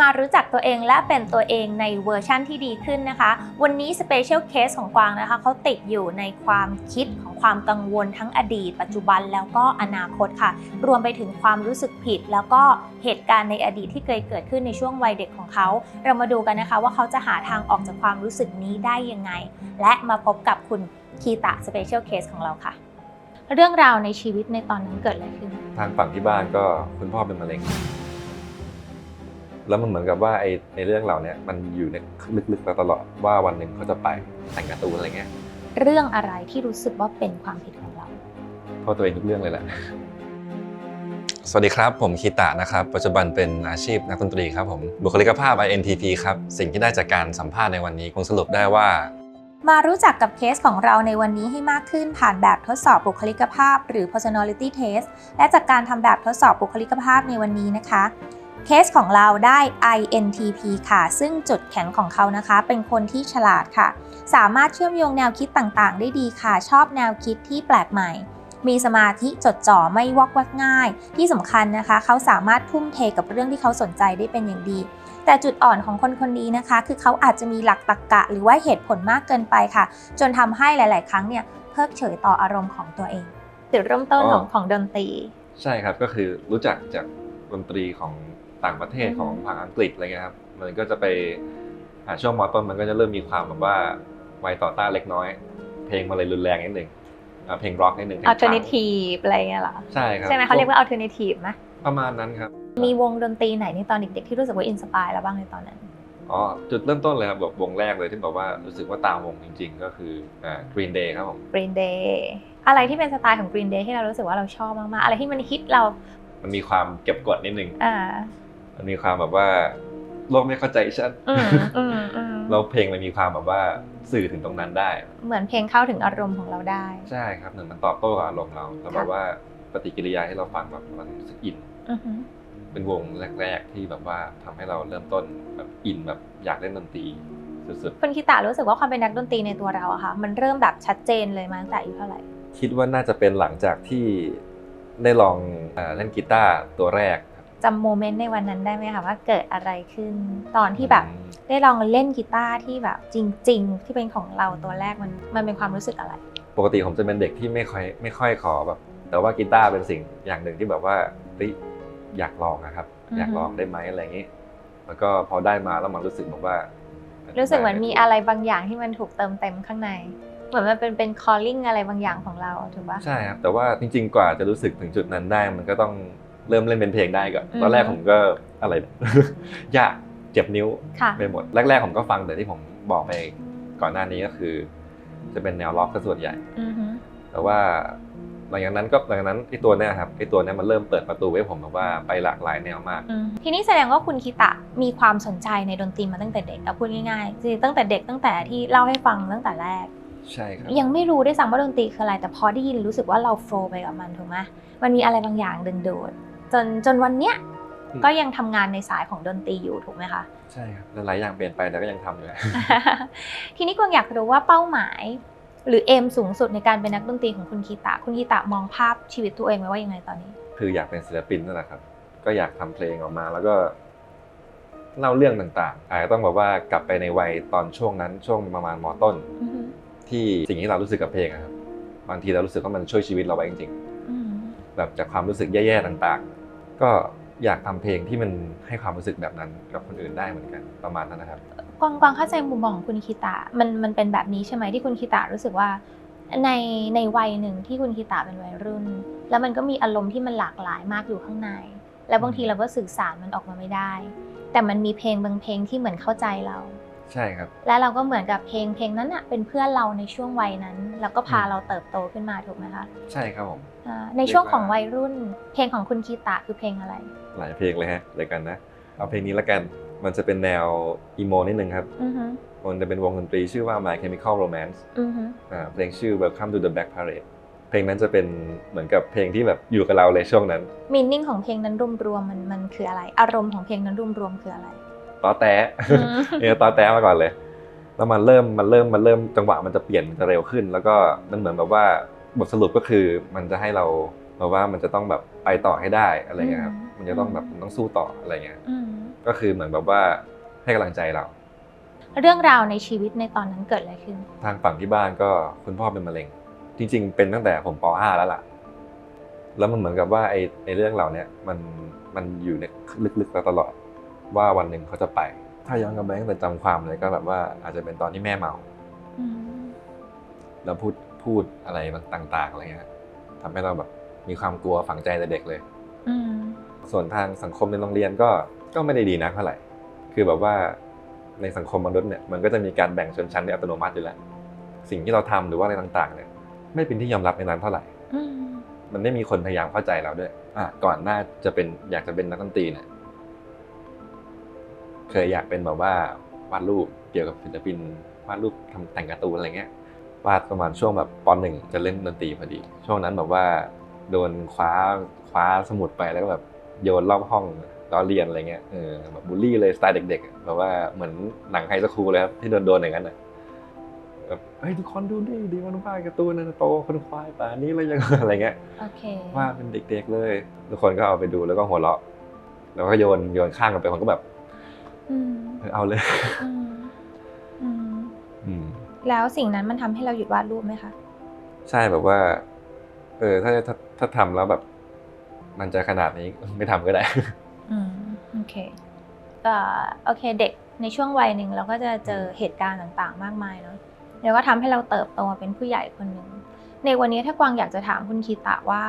มารู้จักตัวเองและเป็นตัวเองในเวอร์ชั่นที่ดีขึ้นนะคะ วันนี้ Special Case ของกวางนะคะเขาติดอยู่ในความคิดของความกังวลทั้งอดีต ปัจจุบันแล้วก็อนาคตค่ะ รวมไปถึงความรู้สึกผิด แล้วก็เหตุการณ์ในอดีตที่เคยเกิดขึ้นในช่วงวัยเด็กของเขา เรามาดูกันนะคะว่าเขาจะหาทางออกจากความรู้สึกนี้ได้ยังไง และมาพบกับคุณคีตะ Special Case ของเราค่ะ เรื่องราวในชีวิตในตอนนั้นเกิดอะไรขึ้น ทางฝั่งที่บ้านก็คุณพ่อเป็นมะเร็ง แล้วมันเหมือนกับว่าไอ้ในเรื่องเราเนี่ยมันอยู่ในลึกๆเราตลอดว่าวันหนึ่งเขาจะไปแต่งการ์ตูนอะไรเงี้ยเรื่องอะไรที่รู้สึกว่าเป็นความผิดของเราเพราะตัวเองทุกเรื่องเลยแหละสวัสดีครับ ผมคิตะนะครับ ปัจจุบันเป็นอาชีพนักดนตรีครับผมบุคลิกภาพ INTP ครับ สิ่งที่ได้จากการสัมภาษณ์ในวันนี้คงสรุปได้ว่า มารู้จักกับเคสของเราในวันนี้ให้มากขึ้นผ่านแบบทดสอบบุคลิกภาพ หรือ personality test และจากการทำแบบทดสอบบุคลิกภาพในวันนี้นะคะ เคสของเราได้ INTP ค่ะ ซึ่งจุดแข็งของเขานะคะ เป็นคนที่ฉลาดค่ะ สามารถเชื่อมโยงแนวคิดต่างๆ ได้ดีค่ะ ชอบแนวคิดที่แปลกใหม่ มีสมาธิจดจ่อไม่วอกแวกง่าย ที่สำคัญนะคะ เขาสามารถทุ่มเทกับเรื่องที่เขาสนใจได้เป็นอย่างดี แต่จุดอ่อนของคนคนนี้นะคะ คือเขาอาจจะมีหลักตรรกะหรือว่าเหตุผลมากเกินไปค่ะ จนทำให้หลาย ๆ ครั้งเนี่ยเพิกเฉยต่ออารมณ์ของตัวเองจุดเริ่มต้นของอ๋อของดนตรี ใช่ครับก็คือรู้จักจากดนตรีของ ต่างประเทศอืมของทางอังกฤษอะไรเงี้ยครับมันก็จะไปหาช่วงมอต้นมันก็จะเริ่มมีความแบบว่าไวต่อต้านเล็กน้อย เพลงมาเลยรุนแรงนิดหนึ่งอ่าเพลงร็อกนิดหนึ่งเพลงช้า alternative อะไรเงี้ยเหรอใช่ครับใช่ไหมเขาเรียกว่า alternative ไหมประมาณนั้นครับ มีวงดนตรีไหนในตอนเด็กๆที่รู้สึกว่าอินสปายแล้วบ้างในตอนนั้นอ๋อจุดเริ่มต้นเลยครับแบบวงแรกเลยที่แบบว่ารู้สึกว่าตามวงจริง ๆ ก็คืออ่า Green Day ครับผม Green Day อะไรที่เป็นสไตล์ของ Green Day ที่เรารู้สึกว่าเราชอบมากๆ อะไรที่มันฮิตเรา มันมีความเก็บกดนิดนึงอ่า มันมีความแบบว่าโลกไม่เข้าใจฉันอืมอืมอืมเราเพลงมันมีความแบบว่าสื่อถึงตรงนั้นได้ เหมือนเพลงเข้าถึงอารมณ์ของเราได้ ใช่ครับหนึ่งมันตอบโต้กับอารมณ์เราแล้วแบบว่าปฏิกิริยาที่เราฟังแบบมันรู้สึกอินอือหือเป็นวงแรก ๆ ที่แบบว่าทำให้เราเริ่มต้นแบบอินแบบอยากเล่นดนตรีสุดคุณคิตารู้สึกว่าความเป็นนักดนตรีในตัวเราอะค่ะมันเริ่มแบบชัดเจนเลยมาตั้งแต่อายุเท่าไหร่ๆคิดว่าน่าจะเป็นหลังจากที่ได้ลองเอ่อเล่นกีตาร์ตัวแรกครับ จำโมเมนต์ในวันนั้นได้ไหมคะว่าเกิดอะไรขึ้น ตอนที่แบบอืมได้ลองเล่นกีตาร์ที่แบบจริง ๆ ที่เป็นของเราตัวแรกมันมันเป็นความรู้สึกอะไร ปกติผมจะเป็นเด็กที่ไม่ค่อยไม่ค่อยขอแบบ แต่ว่ากีตาร์เป็นสิ่งอย่างหนึ่งที่แบบว่าเฮ้ยอยากลองนะครับอือฮึอยากลองได้ไหมอะไรอย่างนี้ แล้วก็พอได้มาแล้วมันรู้สึกแบบว่ารู้รู้สึกเหมือนมีอะไรบางอย่างที่มันถูกเติมเต็มข้างในเหมือนมันเป็นเป็น calling อะไรบางอย่างของเราถูกปะใช่ครับแต่ว่าจริง ๆ กว่าจะรู้สึกถึงจุดนั้นได้มันก็ต้อง เริ่มเล่นเป็นเพลงได้ก่อนอือฮึตอนแรกผมก็อะไรยากเจ็บนิ้วค่ะไปหมดแรกๆผมก็ฟังแต่ที่ผมบอกไปก่อนหน้านี้ก็คือ จะเป็นแนวล็อกซะส่วนใหญ่อือหือแต่ว่าหลังจากนั้นก็หลังจากนั้นไอ้ตัวเนี้ยครับไอ้ตัวเนี้ยมันเริ่มเปิดประตูให้ผมแบบว่าไปหลากหลายแนวมากอืมทีนี้แสดงว่าคุณคิตะมีความสนใจในดนตรีมาตั้งแต่เด็กเอาพูดง่ายๆคือตั้งแต่เด็กตั้งแต่ที่เล่าให้ฟังตั้งแต่แรก ใช่ครับ ยังไม่รู้ด้วยซ้ำว่าดนตรีคืออะไร แต่พอได้ยินรู้สึกว่าเราโฟลว์ไปกับมันถูกไหมมันมีอะไรบางอย่างดึงดูด จนจนวันเนี้ยก็ยังทำงานในสายของดนตรีอยู่ถูกไหมคะใช่ครับหลายๆอย่างเปลี่ยนไปแต่ก็ยังทำอยู่ทีนี้กวางอยากรู้ว่าเป้าหมาย หรือเอมสูงสุดในการเป็นนักดนตรีของคุณคีตะคุณคีตะมองภาพชีวิตตัวเองไว้ว่ายังไงตอนนี้ คืออยากเป็นศิลปินนั่นแหละครับ ก็อยากทำเพลงออกมาแล้วก็เล่าเรื่องต่างๆอาจจะต้องแบบว่ากลับไปในวัยตอนช่วงนั้นช่วงประมาณมต้นอือฮึที่สิ่งที่เรารู้สึกกับเพลงอะครับบางทีเรารู้สึกว่ามันช่วยชีวิตเราไว้จริงอืมๆแบบจากความรู้สึกแย่ๆต่างๆ ก็อยากทำเพลงที่มันให้ความรู้สึกแบบนั้นกับคนอื่นได้เหมือนกันประมาณนั้นนะครับกวางกวางเข้าใจมุมมองของคุณคีตะมันมันเป็นแบบนี้ใช่ไหมที่คุณคีตะรู้สึกว่าในในวัยหนึ่งที่คุณคีตะเป็นวัยรุ่น แล้วมันก็มีอารมณ์ที่มันหลากหลายมากอยู่ข้างใน แล้วบางทีเราก็สื่อสารมันออกมาไม่ได้ แต่มันมีเพลงบางเพลงที่เหมือนเข้าใจเรา ใช่ครับ และเราก็เหมือนกับเพลงเพลงนั้นอะเป็นเพื่อนเราในช่วงวัยนั้น แล้วก็พาอืมเราเติบโตขึ้นมาถูกไหมคะใช่ครับผมอ่าในช่วงของวัยรุ่น เพลงของคุณคีตะคือเพลงอะไร หลายเพลงเลยฮะเดี๋ยวกันนะเอาเพลงนี้ละกันมันจะเป็นแนวอีโมนิดนึงครับอือฮึมันจะเป็นวงดนตรีชื่อว่า My Chemical Romance อือฮึอ่าเพลงชื่อ Welcome to the Black Parade เพลงนั้นจะเป็นเหมือนกับเพลงที่แบบอยู่กับเราเลยช่วงนั้นมีนิ่งของเพลงนั้นรวมๆมันมันคืออะไร อารมณ์ของเพลงนั้นรวมๆคืออะไร ตอแตะอืมเนี่ยตอแตะมาก่อนเลย แล้วมันเริ่มมันเริ่มมันเริ่มจังหวะมันจะเปลี่ยนมันจะเร็วขึ้น แล้วก็มันเหมือนแบบว่าบทสรุปก็คือมันจะให้เราแบบว่ามันจะต้องแบบไปต่อให้ได้อะไรเงี้ยครับอืมมันจะต้องแบบมันต้องสู้ต่ออะไรเงี้ยอืมก็คือเหมือนแบบว่าให้กำลังใจเรา เรื่องราวในชีวิตในตอนนั้นเกิดอะไรขึ้น ทางฝั่งที่บ้านก็คุณพ่อเป็นมะเร็ง จริง ๆ เป็นตั้งแต่ผมป .5 แล้วล่ะ แล้วมันเหมือนกับว่าไอ้ไอ้เรื่องเหล่าเนี้ยมันมันอยู่ในลึกๆเราตลอด ว่าวันหนึ่งเขาจะไป ถ้าย้อนกลับไปตั้งแต่จำความเลยก็แบบว่าอาจจะเป็นตอนที่แม่เมาอืมแล้วพูดพูดอะไรต่าง ๆอะไรเงี้ยทำให้เราแบบมีความกลัวฝังใจแต่เด็กเลยอืมส่วนทางสังคมในโรงเรียนก็ก็ไม่ได้ดีนักเท่าไหร่ คือแบบว่าในสังคมมนุษย์เนี่ยมันก็จะมีการแบ่งชนชั้นโดยอัตโนมัติอยู่แล้ว สิ่งที่เราทำหรือว่าอะไรต่าง ๆ เนี่ย ไม่เป็นที่ยอมรับในนั้นเท่าไหร่อืมมันไม่มีคนพยายามเข้าใจเราด้วย อะก่อนหน้าจะเป็นอยากจะเป็นนักดนตรีเนี่ย เคยอยากเป็นแบบว่าวาดรูปเกี่ยวกับศิลปินวาดรูปทำแต่งการ์ตูนอะไรเงี้ยวาดประมาณช่วงแบบปหนึ่งจะเล่นดนตรีพอดี ช่วงนั้นแบบว่าโดนคว้าคว้าสมุดไปแล้วก็แบบโยนรอบห้องล้อเรียนอะไรเงี้ยเออแบบบูลลี่เลยสไตล์เด็กๆอะแบบว่าเหมือนหนังไฮสคูลเลยครับที่โดนโดนๆอย่างนั้นอะแบบเฮ้ยทุกคนดูดิดีมันวาดการ์ตูนนะโตคนควายป่านนี้เลยยังอะไรเงี้ยโอเคว่าเป็นเด็กๆเลย ทุกคนก็เอาไปดูแล้วก็หัวเราะ แล้วก็โยนโยนข้างกันไปคนก็แบบอืม เออเอาเลยอืมอืมอืมแล้วสิ่งนั้นมันทำให้เราหยุดวาดรูปไหมคะ ใช่แบบว่า เออ ถ้าถ้าถ้าทำแล้วแบบ มันจะขนาดนี้ไม่ทำก็ได้ อืมโอเคเอ่อโอเค เด็กในช่วงวัยหนึ่งเราก็จะเจอเหตุการณ์ต่างๆ มากมายเนาะแล้วก็ทำให้เราเติบโตมาเป็นผู้ใหญ่คนหนึ่งในวันนี้ถ้ากวางอยากจะถามคุณคีตะว่า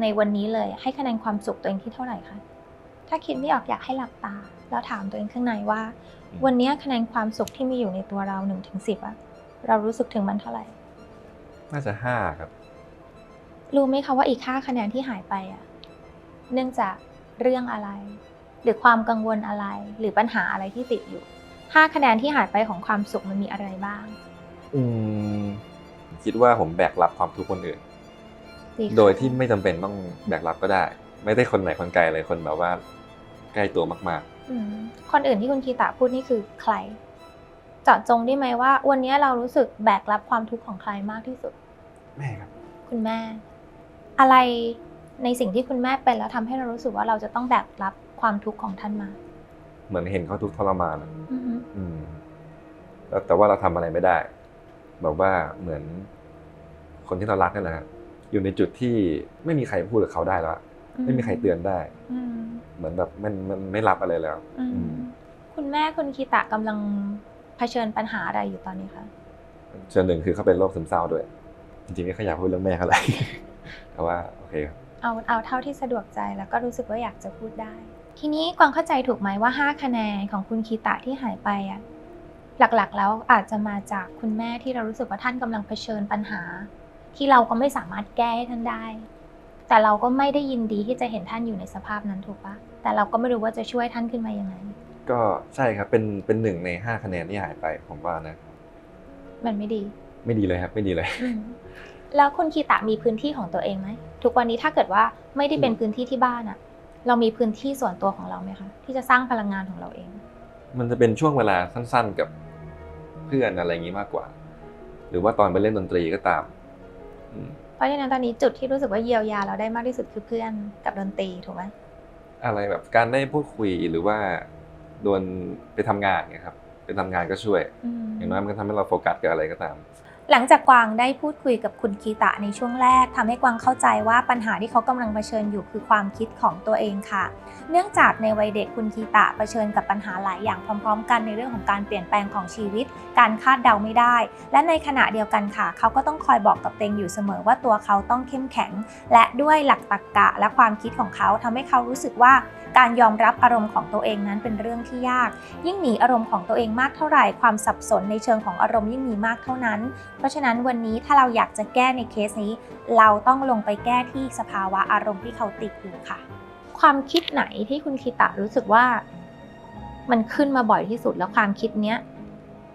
ในวันนี้เลยให้คะแนนความสุขตัวเองที่เท่าไหร่คะถ้าคิดไม่ออกอยากให้หลับตา แล้วถามตัวเองข้างในว่าอืมวันนี้คะแนนความสุขที่มีอยู่ในตัวเราหนึ่งถึงสิบอะเรารู้สึกถึงมันเท่าไหร่ น่าจะห้าครับ รู้ไหมคะว่าอีกค่าคะแนนที่หายไปอะเนื่องจากเรื่องอะไร หรือความกังวลอะไรหรือปัญหาอะไรที่ติดอยู่ห้าคะแนนที่หายไปของความสุขมันมีอะไรบ้าง อืมคิดว่าผมแบกรับความทุกข์คนอื่นดีค่ะโดยที่ไม่จำเป็นต้องแบกรับก็ได้ ไม่ได้คนไหนคนไกลเลยคนแบบว่า ใกล้ตัวมากอืมคนอื่นที่คุณคีตะพูดนี่คือใคร เจาะจงได้ไหมว่า วันนี้เรารู้สึกแบกรับความทุกข์ของใครมากที่สุดๆแม่ครับ คุณแม่ อะไรในสิ่งที่คุณแม่เป็นแล้วทำให้เรารู้สึกว่าเราจะต้องแบกรับความทุกข์ของท่านมา เหมือนเห็นเขาทุกข์ทรมานอะอือฮึอืมแล้วแต่ว่าเราทำอะไรไม่ได้แบบว่าเหมือนคนที่เรารักนั่นแหละครับอยู่ในจุดที่ไม่มีใครพูดกับเขาได้แล้วอะ ไม่มีใครเตือนได้อืมเหมือนแบบมันมันไม่รับอะไรแล้วอืมอืมคุณแม่คุณคีตะกำลังเผชิญปัญหาอะไรอยู่ตอนนี้คะส่วนหนึ่งคือเขาเป็นโรคซึมเศร้าด้วย จริงๆไม่ค่อยอยากพูดเรื่องแม่เขาเลยแต่ว่าโอเคครับเอาเอาเท่าที่สะดวกใจแล้วก็รู้สึกว่าอยากจะพูดได้ ทีนี้กวางเข้าใจถูกไหมว่า 5 คะแนนของคุณคีตะที่หายไปอะหลักๆ แล้วอาจจะมาจากคุณแม่ที่เรารู้สึกว่าท่านกำลังเผชิญปัญหา ที่เราก็ไม่สามารถแก้ให้ท่านได้ แต่เราก็ไม่ได้ยินดีที่จะเห็นท่านอยู่ในสภาพนั้นถูกปะแต่เราก็ไม่รู้ว่าจะช่วยท่านขึ้นมายังไง ก็ใช่ครับเป็นเป็นหนึ่งในห้าคะแนนที่หายไปผมว่านะ มันไม่ดี ไม่ดีเลยครับ ไม่ดีเลยอืมแล้วคุณคีตะมีพื้นที่ของตัวเองไหมทุกวันนี้ถ้าเกิดว่าไม่ได้เป็นพื้นที่ที่บ้านอะเรามีพื้นที่ส่วนตัวของเราไหมคะ ที่จะสร้างพลังงานของเราเอง มันจะเป็นช่วงเวลาสั้น ๆ กับเพื่อนอะไรอย่างนี้มากกว่า หรือว่าตอนไปเล่นดนตรีก็ตามอืม เพราะฉะนั้นตอนนี้จุดที่รู้สึกว่าเยียวยาเราได้มากที่สุดคือเพื่อนกับดนตรีถูกไหมอะไรแบบการได้พูดคุยหรือว่าโดนไปทำงานเนี่ยครับไปทำงานก็ช่วยอืมอย่างน้อยมันก็ทำให้เราโฟกัสกับอะไรก็ตาม หลังจากกวางได้พูดคุยกับคุณคีตะในช่วงแรกทำให้กวางเข้าใจว่าปัญหาที่เขากำลังเผชิญอยู่คือความคิดของตัวเองค่ะ เนื่องจากในวัยเด็กคุณคีตะเผชิญกับปัญหาหลายอย่างพร้อม ๆ กันในเรื่องของการเปลี่ยนแปลงของชีวิต การคาดเดาไม่ได้ และในขณะเดียวกันค่ะ เขาก็ต้องคอยบอกกับตัวเองอยู่เสมอว่าตัวเขาต้องเข้มแข็ง และด้วยหลักตรรกะและความคิดของเขาทำให้เขารู้สึกว่าการยอมรับอารมณ์ของตัวเองนั้นเป็นเรื่องที่ยาก ยิ่งหนีอารมณ์ของตัวเองมากเท่าไหร่ความสับสนในเชิงของอารมณ์ยิ่งมีมากเท่านั้นเพราะฉะนั้นวันนี้ถ้าเราอยากจะแก้ในเคสนี้ เราต้องลงไปแก้ที่สภาวะอารมณ์ที่เขาติดอยู่ค่ะ ความคิดไหนที่คุณคิตะรู้สึกว่า มันขึ้นมาบ่อยที่สุดแล้วความคิดเนี้ย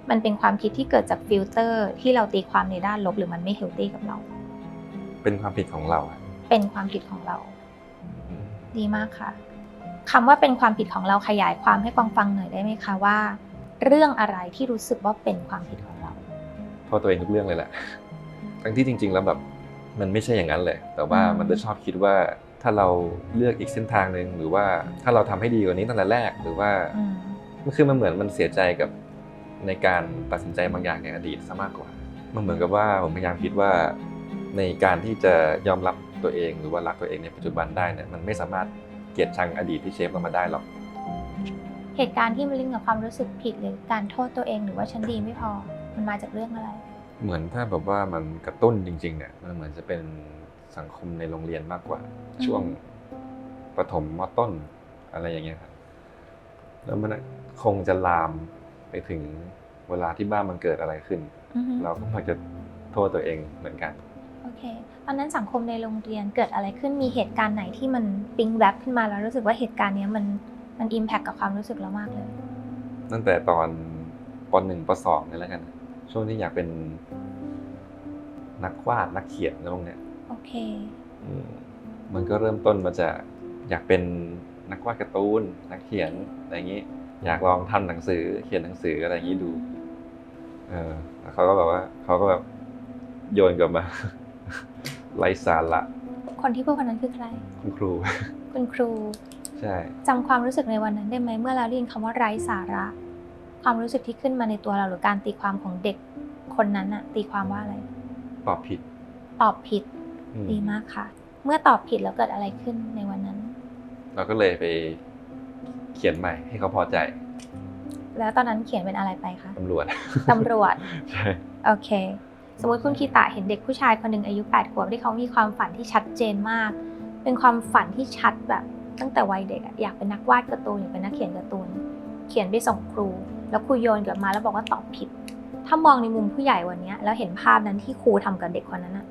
มันเป็นความคิดที่เกิดจากฟิลเตอร์ที่เราตีความในด้านลบหรือมันไม่เฮลตี้กับเรา เป็นความผิดของเราอะเป็นความผิดของเราอืมดีมากค่ะคำว่าเป็นความผิดของเราขยายความให้กวางฟังหน่อยได้ไหมคะว่า เรื่องอะไรที่รู้สึกว่าเป็นความผิดของเรา โทษตัวเองทุกเรื่องเลยแหละ ทั้งที่จริง ๆ แล้วแบบมันไม่ใช่อย่างนั้นเลย แต่ว่าอืมมันจะชอบคิดว่าถ้าเราเลือกอีกเส้นทางหนึ่งหรือว่าถ้าเราทำให้ดีกว่านี้ตั้งแต่แรกหรือว่าอืมมันคือมันเหมือนมันเสียใจกับในการตัดสินใจบางอย่างในอดีตซะมากกว่า มันเหมือนกับว่าผมพยายามคิดว่าในการที่จะยอมรับตัวเองหรือว่ารักตัวเองในปัจจุบันได้เนี่ยมันไม่สามารถเกลียดชังอดีตที่เชฟเรามาได้หรอก เหตุการณ์ที่มันลิงก์กับความรู้สึกผิดหรือการโทษตัวเองหรือว่าฉันดีไม่พอ มันมาจากเรื่องอะไร เหมือนถ้าแบบว่ามันกระตุ้นจริงๆเนี่ยมันเหมือนจะเป็นสังคมในโรงเรียนมากกว่าอืมช่วงประถมมต้นอะไรอย่างเงี้ยครับแล้วมันคงจะลามไปถึงเวลาที่บ้านมันเกิดอะไรขึ้นอือฮึเราก็มักจะโทษตัวเองเหมือนกันโอเคตอนนั้นสังคมในโรงเรียนเกิดอะไรขึ้นมีเหตุการณ์ไหนที่มันปิ๊งแวบขึ้นมาแล้วรู้สึกว่าเหตุการณ์เนี้ยมันมันอิมแพคกับความรู้สึกเรามากเลยตั้งแต่ตอนปหนึ่งปสองนี่แล้วกัน ช่วงที่อยากเป็นนักวาดนักเขียนอะไรพวกเนี้ยโอเคอืมมันก็เริ่มต้นมาจากอยากเป็นนักวาดการ์ตูนนักเขียนอะไรอย่างนี้ อยากลองทำหนังสือเขียนหนังสืออะไรอย่างนี้ดู เออแล้วเขาก็แบบว่าเขาก็แบบโยนกลับมาไร้สาระคนที่พูดคนนั้นคือใคร คุณครู คุณครู ใช่จำความรู้สึกในวันนั้นได้ไหมเมื่อเราได้ยินคำว่าไร้สาระ ความรู้สึกที่ขึ้นมาในตัวเราหรือการตีความของเด็กคนนั้นอะตีความว่าอะไร ตอบผิด ตอบผิด อืมดีมากค่ะ เมื่อตอบผิดแล้วเกิดอะไรขึ้นในวันนั้น เราก็เลยไปเขียนใหม่ให้เขาพอใจแล้วตอนนั้นเขียนเป็นอะไรไปคะ ตำรวจ ตำรวจ ใช่โอเค สมมติคุณคีตะเห็นเด็กผู้ชายคนหนึ่งอายุ8ขวบที่เขามีความฝันที่ชัดเจนมาก เป็นความฝันที่ชัดแบบตั้งแต่วัยเด็กอะอยากเป็นนักวาดการ์ตูนอยากเป็นนักเขียนการ์ตูน เขียนไปส่งครู แล้วครูโยนกลับมาแล้วบอกว่าตอบผิด ถ้ามองในมุมผู้ใหญ่วันเนี้ยแล้วเห็นภาพนั้นที่ครูทำกับเด็กคนนั้นอะ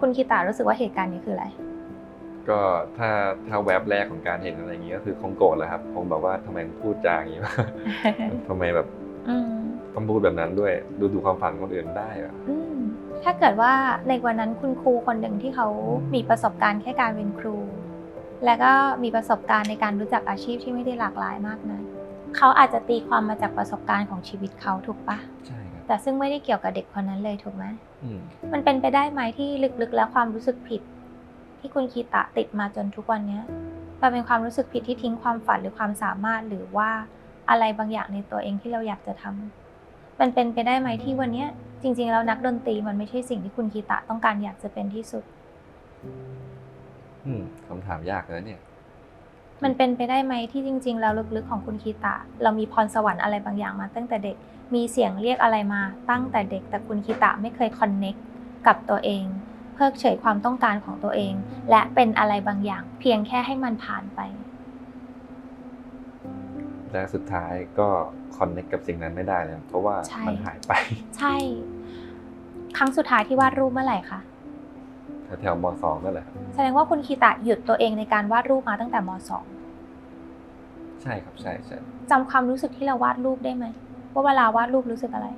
คุณคีตะรู้สึกว่าเหตุการณ์นี้คืออะไร ก็ถ้าถ้าแว็บแรกของการเห็นอะไรอย่างนี้ก็คือคงโกรธแหละครับคงแบบว่าทำไมพูดจาอย่างนี้วะทำไมแบบอืมต้องพูดแบบนั้นด้วย ดูถูกความฝันคนอื่นได้เหรออืมถ้าเกิดว่าในวันนั้นคุณครูคนหนึ่งที่เขามีประสบการณ์แค่การเป็นครู แล้วก็มีประสบการณ์ในการรู้จักอาชีพที่ไม่ได้หลากหลายมากนะ เขาอาจจะตีความมาจากประสบการณ์ของชีวิตเขาถูกปะใช่ครับแต่ซึ่งไม่ได้เกี่ยวกับเด็กคนนั้นเลยถูกไหมอืมมันเป็นไปได้ไหมที่ลึกๆแล้วความรู้สึกผิด ที่คุณคีตะติดมาจนทุกวันเนี้ยมันเป็นความรู้สึกผิดที่ทิ้งความฝันหรือความสามารถหรือว่าอะไรบางอย่างในตัวเองที่เราอยากจะทำมันเป็นไปได้ไหมที่วันเนี้ย จริง ๆ แล้วนักดนตรีมันไม่ใช่สิ่งที่คุณคีตะต้องการอยากจะเป็นที่สุด อืมคำถามยากนะเนี่ย มันเป็นไปได้ไหมที่จริง ๆ แล้วลึกๆของคุณคีตะ เรามีพรสวรรค์อะไรบางอย่างมาตั้งแต่เด็ก มีเสียงเรียกอะไรมาตั้งแต่เด็ก แต่คุณคีตะไม่เคยคอนเน็กกับตัวเอง เพิกเฉยความต้องการของตัวเอง และเป็นอะไรบางอย่าง เพียงแค่ให้มันผ่านไป และสุดท้ายก็คอนเนคกับสิ่งนั้นไม่ได้เลยเพราะว่าใช่ มันหายไป ใช่ ครั้งสุดท้ายที่วาดรูปเมื่อไหร่คะ แถวๆมสองนั่นแหละครับแสดงว่าคุณคีตะหยุดตัวเองในการวาดรูปมาตั้งแต่มสองใช่ครับใช่ใช่จำความรู้สึกที่เราวาดรูปได้ไหมว่าเวลาวาดรูปรู้สึกอะไร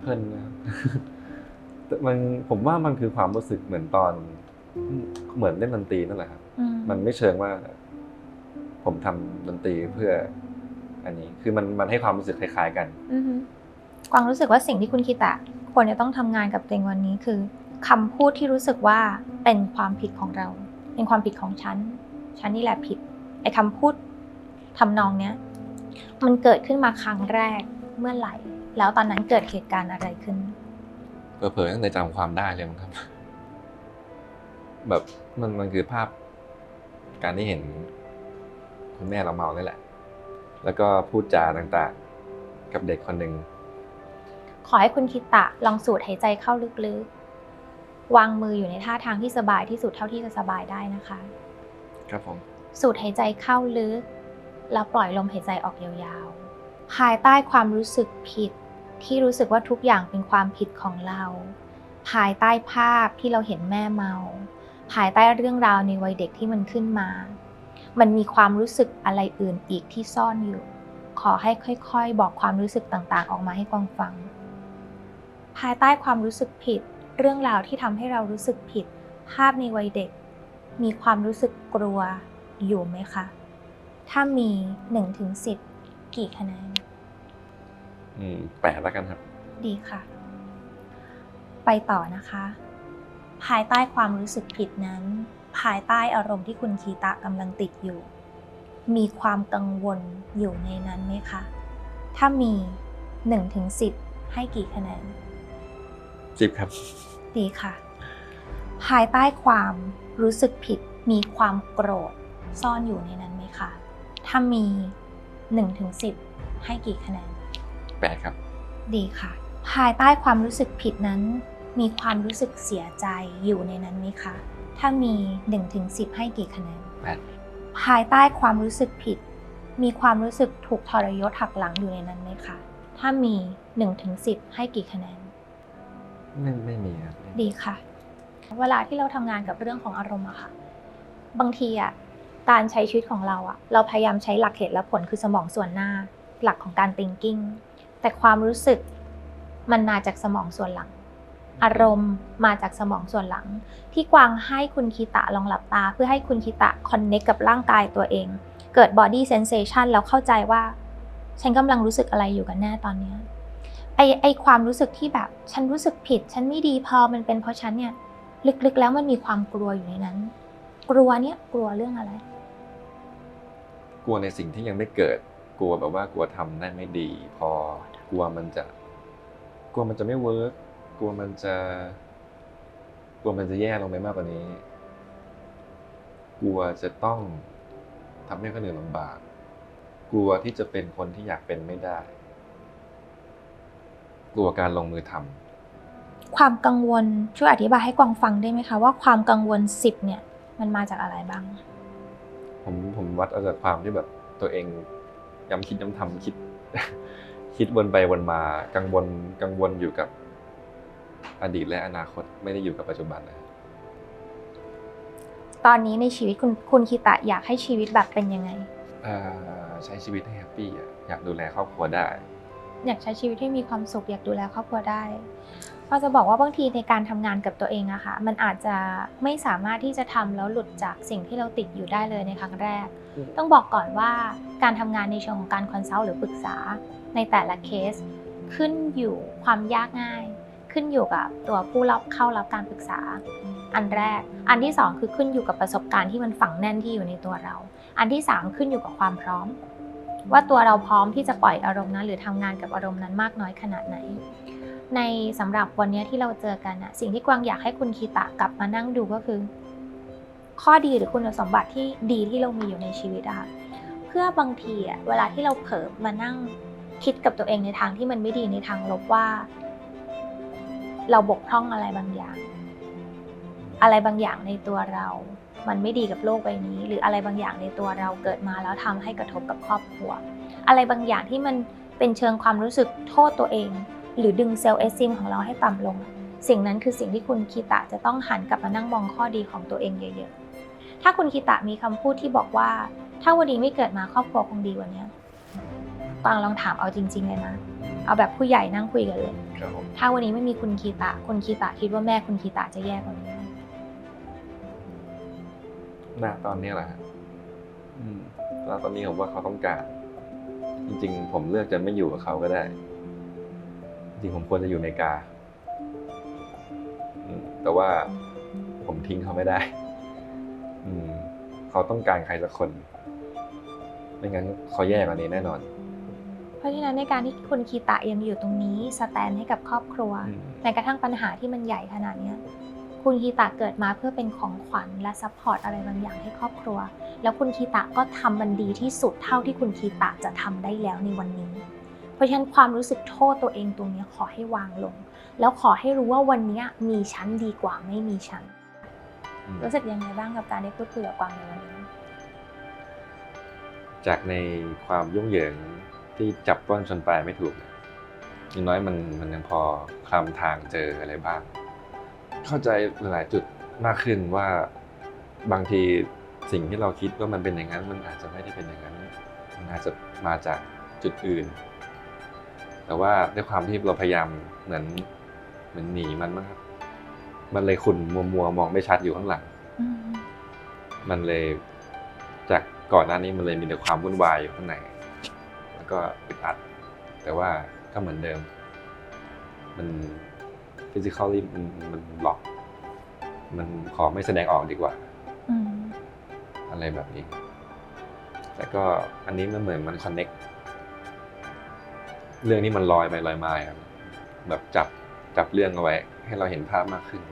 เพลินนะครับ แต่มันผมว่ามันคือความรู้สึกเหมือนตอน เหมือนเล่นดนตรีนั่นแหละครับ อืมมันไม่เชิงว่า ผมทำดนตรีเพื่อ อันนี้คือมันมันให้ความรู้สึกคล้ายๆกัน อือฮึกวางรู้สึกว่าสิ่งที่คุณคิดอะควรจะต้องทำงานกับตัวเองวันนี้คือ คำพูดที่รู้สึกว่าเป็นความผิดของเรา เป็นความผิดของฉัน ฉันนี่แหละผิด ไอ้คำพูดทำนองเนี้ย มันเกิดขึ้นมาครั้งแรกเมื่อไหร่ แล้วตอนนั้นเกิดเหตุการณ์อะไรขึ้น เผลอๆตั้งแต่จำความได้เลยมั้งครับ แบบมันมันคือภาพ การที่เห็นคุณแม่เราเมานี่แหละ แล้วก็พูดจาต่างๆ กับเด็กคนหนึ่งขอให้คุณคิตะลองสูดหายใจเข้าลึกๆ วางมืออยู่ในท่าทางที่สบายที่สุดเท่าที่จะสบายได้นะคะ ครับผมสูดหายใจเข้าลึก แล้วปล่อยลมหายใจออกยาวๆ ภายใต้ความรู้สึกผิด ที่รู้สึกว่าทุกอย่างเป็นความผิดของเรา ภายใต้ภาพที่เราเห็นแม่เมา ภายใต้เรื่องราวในวัยเด็กที่มันขึ้นมา มันมีความรู้สึกอะไรอื่นอีกที่ซ่อนอยู่ ขอให้ค่อยๆ บอกความรู้สึกต่างๆ ออกมาให้กวางฟัง ภายใต้ความรู้สึกผิด เรื่องราวที่ทำให้เรารู้สึกผิด ภาพในวัยเด็ก มีความรู้สึกกลัวอยู่ไหมคะ ถ้ามี1ถึง10กี่คะแนน อืมแปดแล้วกันครับ ดีค่ะ ไปต่อนะคะ ภายใต้ความรู้สึกผิดนั้น ภายใต้อารมณ์ที่คุณคีตะกำลังติดอยู่ มีความกังวลอยู่ในนั้นไหมคะ ถ้ามี1ถึง10ให้กี่คะแนน สิบครับ ดีค่ะ ภายใต้ความรู้สึกผิดมีความโกรธซ่อนอยู่ในนั้นไหมคะ ถ้ามี1ถึง10ให้กี่คะแนน แปดครับ ดีค่ะ ภายใต้ความรู้สึกผิดนั้น มีความรู้สึกเสียใจอยู่ในนั้นไหมคะ ถ้ามี1ถึง10ให้กี่คะแนน แปด ภายใต้ความรู้สึกผิด มีความรู้สึกถูกทรยศหักหลังอยู่ในนั้นไหมคะ ถ้ามี1ถึง10ให้กี่คะแนน ไม่ไม่มีครับดีค่ะ เวลาที่เราทำงานกับเรื่องของอารมณ์อะค่ะ บางทีอะการใช้ชีวิตของเราอะเราพยายามใช้หลักเหตุและผลคือสมองส่วนหน้า หลักของการ thinking แต่ความรู้สึกมันมาจากสมองส่วนหลัง อารมณ์มาจากสมองส่วนหลัง ที่กวางให้คุณคีตะลองหลับตา เพื่อให้คุณคีตะ connect กับร่างกายตัวเอง เกิด body sensation แล้วเข้าใจว่า ฉันกำลังรู้สึกอะไรอยู่กันแน่ตอนเนี้ ไอไอความรู้สึกที่แบบ ฉันรู้สึกผิด ฉันไม่ดีพอมันเป็นเพราะฉันเนี่ยลึกๆแล้วมันมีความกลัวอยู่ในนั้น กลัวเนี่ยกลัวเรื่องอะไร กลัวในสิ่งที่ยังไม่เกิด กลัวแบบว่ากลัวทำได้ไม่ดี พอกลัวมันจะ กลัวมันจะไม่เวิร์กกลัวมันจะ กลัวมันจะแย่ลงไปมากกว่านี้ กลัวจะต้องทำให้คนอื่นลำบาก กลัวที่จะเป็นคนที่อยากเป็นไม่ได้ กลัวการลงมือทำความกังวลช่วยอธิบายให้กวางฟังได้ไหมคะว่าความกังวลสิบเนี่ยมันมาจากอะไรบ้าง ผมผมวัดเอาจากความที่แบบตัวเองย้ำคิดย้ำทำคิด คิดวนไปวนมากังวลกังวลอยู่กับอดีตและอนาคตไม่ได้อยู่กับปัจจุบันนะตอนนี้ในชีวิตคุณคุณคิตะอยากให้ชีวิตแบบเป็นยังไงเอ่อใช้ชีวิตให้แฮปปี้อะอยากดูแลครอบครัวได้ อยากใช้ชีวิตให้มีความสุขอยากดูแลครอบครัวได้เราจะบอกว่าบางทีในการทำงานกับตัวเองอะค่ะมันอาจจะไม่สามารถที่จะทำแล้วหลุดจากสิ่งที่เราติดอยู่ได้เลยในครั้งแรกอืมต้องบอกก่อนว่าการทำงานในเชิงของการคอนซัลท์หรือปรึกษาในแต่ละเคส ขึ้นอยู่ความยากง่าย ขึ้นอยู่กับตัวผู้รับเข้ารับการปรึกษา อันแรก อันที่สองคือขึ้นอยู่กับประสบการณ์ที่มันฝังแน่นที่อยู่ในตัวเรา อันที่สามขึ้นอยู่กับความพร้อม ว่าตัวเราพร้อมที่จะปล่อยอารมณ์นั้น หรือทำงานกับอารมณ์นั้นมากน้อยขนาดไหน ในสำหรับวันนี้ที่เราเจอกันอะสิ่งที่กวางอยากให้คุณคีตะกลับมานั่งดูก็คือ ข้อดีหรือคุณสมบัติที่ดีที่เรามีอยู่ในชีวิตอะค่ะเพื่อบางทีอะเวลาที่เราเผลอมานั่งคิดกับตัวเองในทางที่มันไม่ดีในทางลบว่า เราบกพร่องอะไรบางอย่าง อะไรบางอย่างในตัวเรา มันไม่ดีกับโลกใบนี้ หรืออะไรบางอย่างในตัวเราเกิดมาแล้วทำให้กระทบกับครอบครัว อะไรบางอย่างที่มันเป็นเชิงความรู้สึกโทษตัวเอง หรือดึงเซลล์เอสซิมของเราให้ต่ำลง สิ่งนั้นคือสิ่งที่คุณคีตะจะต้องหันกลับมานั่งมองข้อดีของตัวเองเยอะๆ ถ้าคุณคีตะมีคำพูดที่บอกว่า ถ้าวันนี้ไม่เกิดมาครอบครัวคงดีกว่านี้กวางลองถามเอาจริง ๆ เลยนะเอาแบบผู้ใหญ่นั่งคุยกันเลยครับผมถ้าวันนี้ไม่มีคุณคีตะ คุณคีตะคิดว่าแม่คุณคีตะจะแย่กว่านี้ไหม ณตอนนี้แหละฮะอืมณตอนนี้ผมว่าเขาต้องการ จริง ๆ ผมเลือกจะไม่อยู่กับเขาก็ได้ จริงๆผมควรจะอยู่ในกาอืมแต่ว่าผมทิ้งเขาไม่ได้ อืม เขาต้องการใครสักคน ไม่งั้นเขาแย่กว่านี้แน่นอน เพราะฉะนั้นในการที่คุณคีตะยังอยู่ตรงนี้ สแตนให้กับครอบครัวอืมแม้กระทั่งปัญหาที่มันใหญ่ขนาดเนี้ย คุณคีตะเกิดมาเพื่อเป็นของขวัญและซัพพอร์ตอะไรบางอย่างให้ครอบครัว แล้วคุณคีตะก็ทำมันดีที่สุดเท่าที่คุณคีตะจะทำได้แล้วในวันนี้ เพราะฉะนั้นความรู้สึกโทษตัวเองตรงเนี้ยขอให้วางลง แล้วขอให้รู้ว่าวันเนี้ยมีฉันดีกว่าไม่มีฉันอืมรู้สึกยังไงบ้างกับการได้พูดคุยกับกวางในวันนี้ จากในความยุ่งเหยิงที่จับต้นชนปลายไม่ถูกเนี่ยอย่างน้อยมันมันยังพอคลำทางเจออะไรบ้าง เข้าใจหลายๆจุดมากขึ้นว่าบางทีสิ่งที่เราคิดว่ามันเป็นอย่างนั้น มันอาจจะไม่ได้เป็นอย่างนั้น มันอาจจะมาจากจุดอื่น แต่ว่าด้วยความที่เราพยายามเหมือนเหมือนหนีมันมั้งครับมันเลยขุ่นมัวมัวๆมองไม่ชัดอยู่ข้างหลังอืมมันเลยจากก่อนหน้านี้มันเลยมีแต่ความวุ่นวายอยู่ข้างในแล้วก็อึดอัด แต่ว่าก็เหมือนเดิม มัน ฟิสิกอลลี่มันมันบล็อก มันขอไม่แสดงออกดีกว่าอะไรแบบนี้ แต่ก็อันนี้มันเหมือนมันคอนเน็กเรื่องนี้มันลอยไปลอยมาครับแบบจับจับเรื่องเอาไว้ ให้เราเห็นภาพมากขึ้น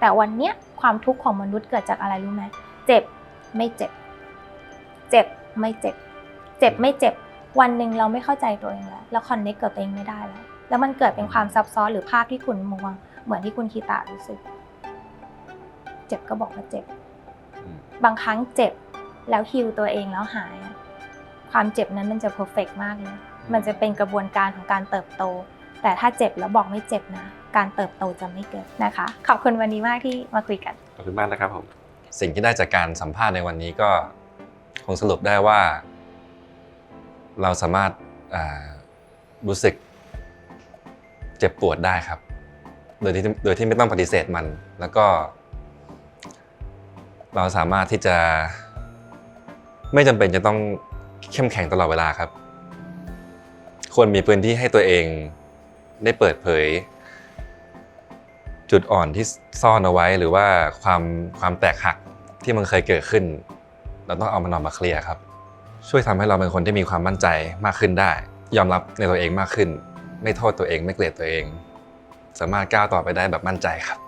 แต่วันเนี้ยความทุกข์ของมนุษย์เกิดจากอะไรรู้ไหมเจ็บไม่เจ็บ เจ็บไม่เจ็บ เจ็บไม่เจ็บ วันหนึ่งเราไม่เข้าใจตัวเองแล้วเราคอนเนคกับตัวเองไม่ได้แล้ว แล้วมันเกิดเป็นความซับซ้อนหรือภาพที่คุณมองเหมือนที่คุณคีตารู้สึก เจ็บก็บอกว่าเจ็บอืมบางครั้งเจ็บแล้วฮิวตัวเองแล้วหายอะความเจ็บนั้นมันจะเพอร์เฟกมากเลยมันจะเป็นกระบวนการของการเติบโต แต่ถ้าเจ็บแล้วบอกไม่เจ็บนะ การเติบโตจะไม่เกิดนะคะ ขอบคุณวันนี้มากที่มาคุยกัน ขอบคุณมากนะครับผม สิ่งที่ได้จากการสัมภาษณ์ในวันนี้ก็คงสรุปได้ว่า เราสามารถอ่ารู้สึก เจ็บปวดได้ครับ โดยที่โดยที่ไม่ต้องปฏิเสธมัน แล้วก็ เราสามารถที่จะ ไม่จำเป็นจะต้องเข้มแข็งตลอดเวลาครับ ควรมีพื้นที่ให้ตัวเองได้เปิดเผย จุดอ่อนที่ซ่อนเอาไว้หรือว่าความความแตกหักที่มันเคยเกิดขึ้น เราต้องเอามันออกมาเคลียร์ครับ ช่วยทำให้เราเป็นคนที่มีความมั่นใจมากขึ้นได้ ยอมรับในตัวเองมากขึ้น ไม่โทษตัวเองไม่เกลียดตัวเอง สามารถก้าวต่อไปได้แบบมั่นใจครับ